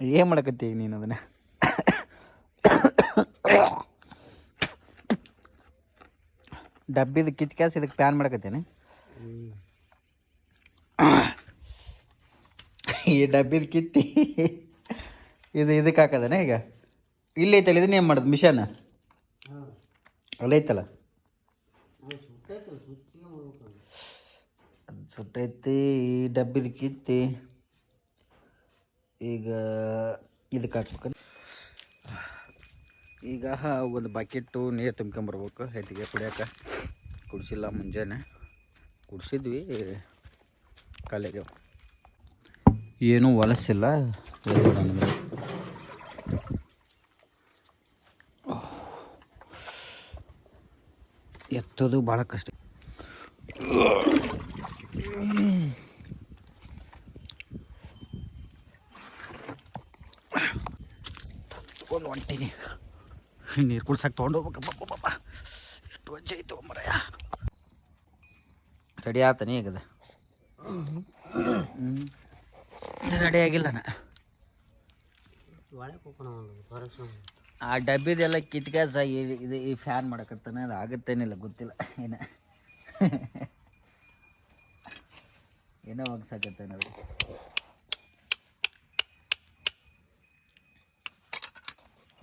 ಏನು ಮಾಡಕತ್ತಿ ಈಗ ನೀನು ಅದನ್ನ? ಡಬ್ಬಿದ ಕಿತ್ ಕ್ಯಾಸ್ ಇದಕ್ಕೆ ಪ್ಯಾನ್ ಮಾಡಕತ್ತೇನೆ. ಈ ಡಬ್ಬಿದ ಕಿತ್ತಿ, ಇದು ಇದಕ್ಕೆ ಹಾಕದನ ಈಗ? ಇಲ್ಲಿ ಐತಲ್ಲ, ಇದನ್ನ ಏನು ಮಾಡೋದು, ಮಿಷನ್? ಅಲ್ಲೈತಲ್ಲ ಸುಟ್ಟೈತಿ, ಈ ಡಬ್ಬಿದ ಕಿತ್ತಿ. ಈಗ ಇದಕ್ಕೆ ಹಾಕ್ಬೇಕು. ಈಗ ಒಂದು ಬಕೆಟು ನೀರು ತುಂಬ್ಕೊಂಬರ್ಬೇಕು ಹೆಟ್ಟಿಗೆ ಕುಡಿಯೋಕೆ. ಕುಡಿಸಿಲ್ಲ ಮುಂಜಾನೆ. ಕುಡಿಸಿದ್ವಿ. ಕಾಲಿಗೆ. ಏನೂ ಹೊಲಸಿಲ್ಲ. ಎತ್ತೋದು ಭಾಳ ಕಷ್ಟ. ಒಂದು ಹೊಂಟೀನಿ. ನೀರು ಕುಡ್ಸಕ್ಕೆ ತೊಗೊಂಡು ಹೋಗ್ಬೇಕಪ್ಪ ಎಷ್ಟು ವಜ್ಜೆ ಐತು ಮರಯ. ರೆಡಿ ಆತನಿ ಈಗದ? ರೆಡಿ ಆಗಿಲ್ಲ ನಾ. ಆ ಡಬ್ಬಿದೆಲ್ಲ ಕಿತ್ಕಾಸ ಇದು ಈ ಫ್ಯಾನ್ ಮಾಡಕತ್ತಾನೆ ಅದು ಆಗತ್ತೇನಿಲ್ಲ ಗೊತ್ತಿಲ್ಲ. ಏನ ಏನೋ ಒಗ್ಸಾಕತ್ತಾನೆ ಅದು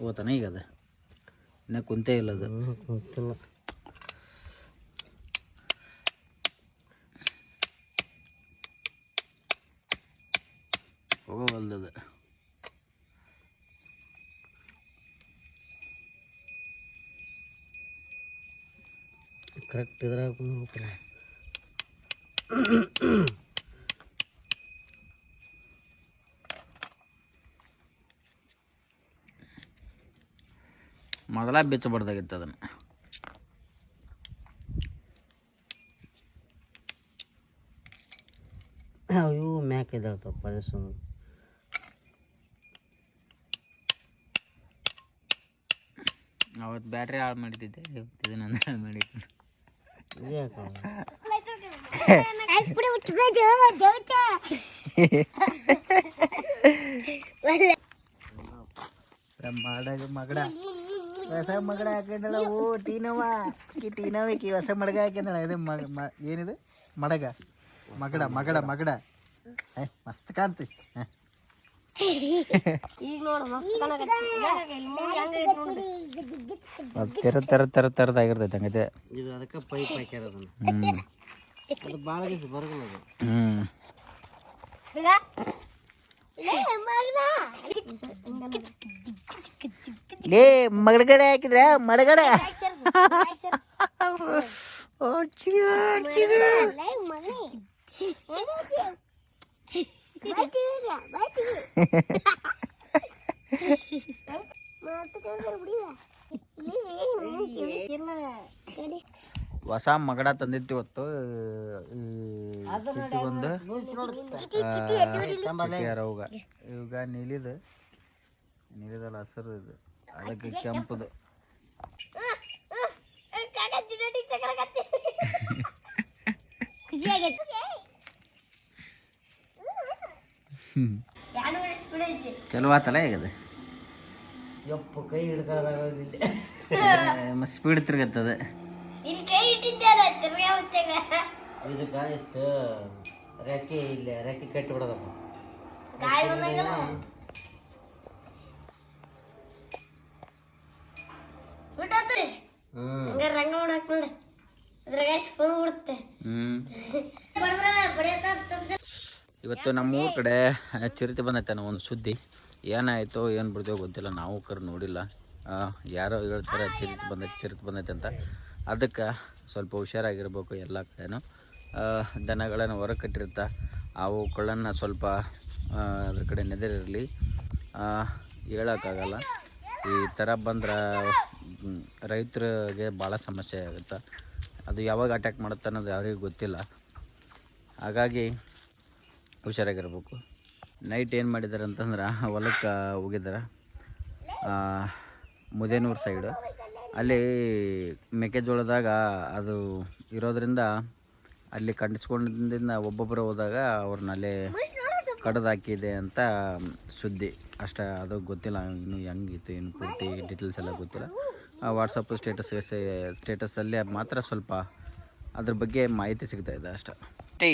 ಓತಾನ ಈಗ ಅದು. ಇನ್ನೂ ಕುಂತೇ ಇಲ್ಲ ಅದು. ಗೊತ್ತಿಲ್ಲ ಹೋಗೋವಲ್ದದು ಕರೆಕ್ಟ್ ಇದ್ರಾಗ ಮೊದಲ ಬಿಚ್ಚಬಾರ್ದಾಗಿತ್ತು ಅದನ್ನು. ಅವು ಮ್ಯಾಕ್ ಇದಾವತ್ತಪ್ಪ ಅದೇ ಸುಮ್ಮನೆ ಅವತ್ತು ಬ್ಯಾಟ್ರಿ ಹಾಳು ಮಾಡಿದ್ದೆ ಇದನ್ನ ಹಾಳು ಮಾಡಿದ್ದೆ ಮಾಡಗ ಮಗಡ ಹೊಸ ಮಗಳ ಹಾಕೊಂಡಳ ಓ ಟೀನವ ಈ ಟೀನವಕ್ಕೆ ಹೊಸ ಮಡಗ ಹಾಕೊಂಡಳ ಇದು ಮಗ ಮ- ಏನಿದು? ಮಡಗ. ಮಗಡ ಮಗಡ ಮಗಡ ಏ ಮಸ್ತ್ ಕಾಂತಿ ಹ್ಮ್ ತೆರ ತೆರ ತೆರ ತೆರದಾಗಿರ್ತೈತೆ ಹಂಗೈತೆ. ಇದು ಅದಕ್ಕೆ ಪೈಪ್ ಹಾಕ್ಯಾರ ಅದನ್ನು. ಹ್ಞೂ ಅದು ಭಾಳ ದಿವಸ ಬರೋದಿಲ್ಲ ಅದು. ಹ್ಞೂ ಈಗ ಲೇ ಮಗಡಗಡೆ ಹಾಕಿದ್ರ ಮಡಗಡ. ಹೊಸ ಮಗಡ ತಂದಿತ್ತು ಇವತ್ತು ಈ ಚಿಟ್ಟಿಗೊಂದು ಅವಾಗ ಇವಾಗ ನೀಲಿದು. ನೀಲಿದಲ್ಲ ಹಸಿರು ಇದು. ಅದಕ್ಕೆ ಕೆಂಪದು. ಚಲೋ ಆತಲ್ಲ ಈಗ ಅದು ಯಪ್ಪ ಕೈ ಹಿಡ್ಕೊಳ್ಳೋದಾಗೋದಿಲ್ಲ ಮತ್ತೆ ಸ್ಪೀಡ್ ತಿರ್ಗತ್ತದ. ಇಲ್ಲಿ ಕೈ ಇಟ್ಟಿದ್ದೆ. ಇದಕ್ಕೆ ಇಷ್ಟು ರೆಕ್ಕೆ ಇಲ್ಲ ರೆಕ್ಕೆ ಕಟ್ಟಿ ಬಿಡೋದಪ್ಪ. ಗಾಯ ಬಂದಂಗಲ್ಲ ಬಿಟ್ಟೋತ್ರಿ ಹ್ಞೂ ಹಂಗ ರಂಗ ಮಾಡಕ್ ನೋಡಿ ಅದ್ರಾಗ ಸ್ಪೂನ್ ಬಿಡುತ್ತೆ. ಹ್ಮ್. ಬಡದ್ರ ಬಡಿಯತ್ತ ಇವತ್ತು ನಮ್ಮ ಊರ ಕಡೆ ಚಿರತೆ ಬಂದೈತೆ ಅನ್ನೋ ಒಂದು ಸುದ್ದಿ. ಏನಾಯಿತು ಏನು ಬಿಡ್ತೇವೆ ಗೊತ್ತಿಲ್ಲ. ನಾವು ಕರ್ ನೋಡಿಲ್ಲ. ಆ, ಯಾರೋ ಹೇಳ್ತಾರೆ ಚಿರತೆ ಬಂದೈತೆ ಚಿರತೆ ಬಂದೈತೆ ಅಂತ. ಅದಕ್ಕೆ ಸ್ವಲ್ಪ ಹುಷಾರಾಗಿರ್ಬೇಕು ಎಲ್ಲ ಕಡೆನೂ. ದನಗಳನ್ನು ಹೊರಗೆ ಅವು ಅವುಗಳನ್ನು ಸ್ವಲ್ಪ ಅದ್ರ ಕಡೆ ನೆದರಿರಲಿ. ಹೇಳೋಕ್ಕಾಗಲ್ಲ. ಈ ಥರ ಬಂದ್ರೆ ರೈತರಿಗೆ ಭಾಳ ಸಮಸ್ಯೆ ಆಗುತ್ತೆ. ಅದು ಯಾವಾಗ ಅಟ್ಯಾಕ್ ಮಾಡುತ್ತೆ ಅನ್ನೋದು ಯಾರಿಗೂ ಗೊತ್ತಿಲ್ಲ. ಹಾಗಾಗಿ ಹುಷಾರಾಗಿರ್ಬೇಕು. ನೈಟ್ ಏನು ಮಾಡಿದ್ದಾರೆ ಅಂತಂದ್ರೆ, ಹೊಲಕ್ಕೆ ಹೋಗಿದ್ದಾರೆ ಮುದೇನೂರು ಸೈಡು ಅಲ್ಲಿ ಮೆಕ್ಕೆಜೋಳದಾಗ ಅದು ಇರೋದ್ರಿಂದ ಅಲ್ಲಿ ಕಂಡಿಸ್ಕೊಂಡಿದ್ದರಿಂದ ಒಬ್ಬೊಬ್ಬರು ಹೋದಾಗ ಅವ್ರನ್ನ ಅಲ್ಲೇ ಕಡ್ದಾಕಿದೆ ಅಂತ ಸುದ್ದಿ. ಅಷ್ಟೇ, ಅದು ಗೊತ್ತಿಲ್ಲ, ಇನ್ನು ಹೆಂಗಿತ್ತು ಇನ್ನು ಪೂರ್ತಿ ಡೀಟೇಲ್ಸ್ ಎಲ್ಲ ಗೊತ್ತಿಲ್ಲ. ವಾಟ್ಸಪ್ ಸ್ಟೇಟಸ್ ಸ್ಟೇಟಸಲ್ಲಿ ಮಾತ್ರ ಸ್ವಲ್ಪ ಅದ್ರ ಬಗ್ಗೆ ಮಾಹಿತಿ ಸಿಗ್ತಾಯಿದೆ ಇದೆ ಅಷ್ಟೇ. ಟೀ.